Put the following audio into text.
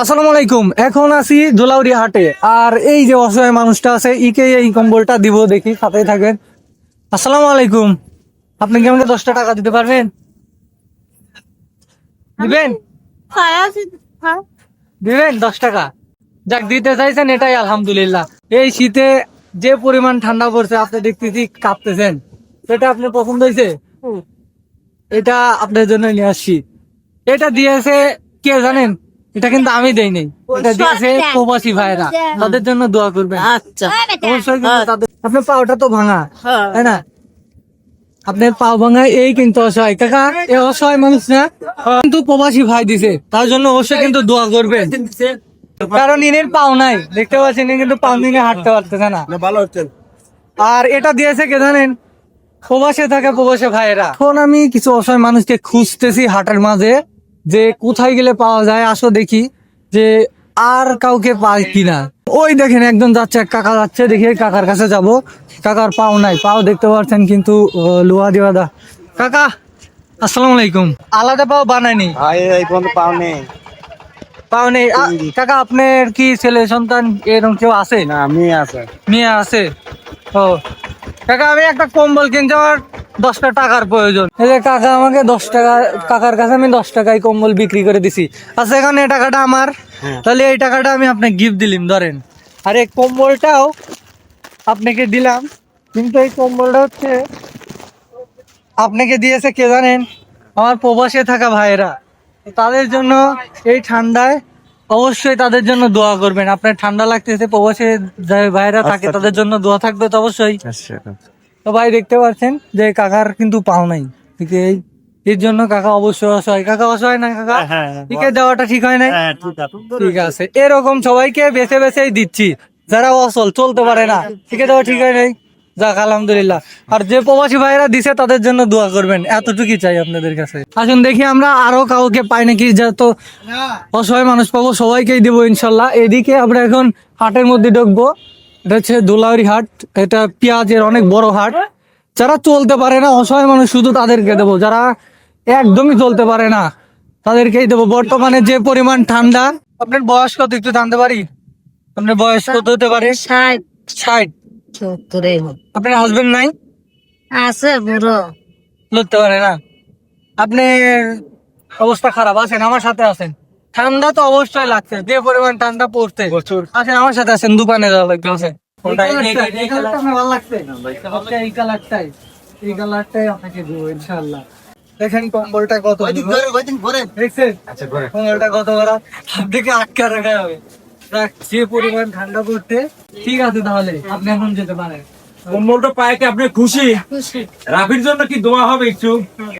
আসসালামু আলাইকুম। এখন আছি দোলাউরি হাটে। আর এই যে অসহায় মানুষটা আছে ইকে এই কম্বলটা দিব দেখি সাথেই থাকবেন আসসালামু আলাইকুম। আপনি কি আমাকে দশটা টাকা দিতে পারবেন? দিবেন? দিবেন দশ টাকা? যাক দিতে চাইছেন এটাই আলহামদুলিল্লাহ। এই শীতে যে পরিমাণ ঠান্ডা পড়ছে আপনি দেখতেছি কাঁপতেছেন। সেটা আপনার পছন্দ হয়েছে? এটা আপনার জন্য নিয়ে আসছি। এটা দিয়েছে কে জানেন? এটা কিন্তু আমি দেই নাই এটা দিয়েছে প্রবাসী ভাইরা তাদের জন্য দোয়া করবেন। আচ্ছা। অবশ্যই তাদের আপনার পাওটা তো ভাঙা হ্যাঁ। তাই না? আপনার পাও ভাঙা এই কিন্তু অসহায়। কাকা এ অসহায় মানুষ না? কিন্তু প্রবাসী ভাই দিছে। তার জন্য অবশ্যই কিন্তু দোয়া করবেন। কারণ ইনের পাও নাই। দেখতে পাচ্ছেন ইনি কিন্তু পাও নিয়ে হাঁটতে পারতেছে না। ভালো হচ্ছেন আর এটা দিয়েছে কে জানেন? প্রবাসে থাকে প্রবাসে ভাইয়েরা। এখন আমি কিছু অসহায় মানুষকে খুঁজতেছি হাটের মাঝে। যে কোথায় গেলে পাওয়া যায় আসো দেখি যে আর কাউকে পাই কিনা। ওই দেখেন একজন যাচ্ছে এক কাকা যাচ্ছে দেখি কাকার কাছে যাব। কাকার পাও নাই পাও দেখতে পাচ্ছেন কিন্তু লোহা বাঁধা কাকা আসসালামু আলাইকুম। আলাদা পাও বানায়নি? ভাই এই পর্যন্ত পাও নেই। পাও নেই। কাকা আপনার কি ছেলে সন্তান এরকম কেউ আছে? না আমি আছে। মেয়ে আছে। ও কাকা আমি একটা কম্বল কিনতে আমার দশটা টাকার প্রয়োজন। এই যে কাকা আমাকে দশ টাকা কাকার কাছে আমি দশ টাকায় কম্বল বিক্রি করে দিছি। আচ্ছা এখন এই টাকাটা আমার। হ্যাঁ। তাহলে এই টাকাটা আমি আপনাকে গিফট দিলাম ধরেন। আর এই কম্বলটাও আপনাকে দিলাম। কিন্তু এই কম্বলটা হচ্ছে আপনাকে দিয়েছে কে জানেন? আমার প্রবাসে থাকা ভাইয়েরা। তাদের জন্য এই ঠান্ডায় অবশ্যই তাদের জন্য দোয়া করবেন। আপনার ঠান্ডা লাগতেছে প্রবাসে যে ভাইয়েরা থাকে তাদের জন্য দোয়া থাকবে তো অবশ্যই। তো ভাই দেখতে পাচ্ছেন যে কাকার কিন্তু পাও নাই। ঠিক এই এর জন্য কাকা অবশ্যই অসহায়। কাকা অসহায় না কাকা? হ্যাঁ, টিকে দেওয়াটা ঠিক হয় নাই? হ্যাঁ ঠিক আছে। ঠিক আছে এরকম সবাইকে বেছে বেছেই দিচ্ছি। যারা অসল চলতে পারে না। টিকে দেওয়া ঠিক হয় নাই? যাক আলহামদুলিল্লাহ। আর যে প্রবাসী ভাইরা দিছে তাদের জন্য দোয়া করবেন। এতটুকুই চাই আপনাদের কাছে। আসুন দেখি আমরা আরও কাউকে পাই নাকি যত অসহায় মানুষ পাবো সবাইকেই দেবো ইনশাল্লাহ। এদিকে আমরা এখন হাটের মধ্যে ঢুকবো। এটা হচ্ছে দোলাউরি হাট। এটা পেঁয়াজের অনেক বড় হাট। যারা চলতে পারে না অসহায় মানুষ শুধু তাদেরকে দেবো। যারা একদমই চলতে পারে না তাদেরকেই দেবো। বর্তমানে যে পরিমাণ ঠান্ডা আপনার বয়স কত? একটু জানতে পারি? আপনার বয়স কত হতে পারে? ষাট। ষাট। আপনার হাজবেন্ড নাই? আছে বুড়ো। লড়তে পারে না। আপনার অবস্থা খারাপ আছেন? আমার সাথে আছেন। ঠান্ডা তো অবশ্যই লাগছে যে পরিমাণ ঠান্ডা পড়তে প্রচুর। আছেন আমার সাথে আছেন দোকানে যাওয়া লাগবে আছেন দেখেন কম্বলটা কত দেখছেন? আচ্ছা কম্বলটা কত বড়? আপনাকে আটকা রাখা হবে। যে পরিমাণ ঠান্ডা পড়তে ঠিক আছে তাহলে আপনি এখন যেতে পারেন। কম্বলটা পায়ে আপনি খুশি? রাফির জন্য কি দোয়া হবে একটু?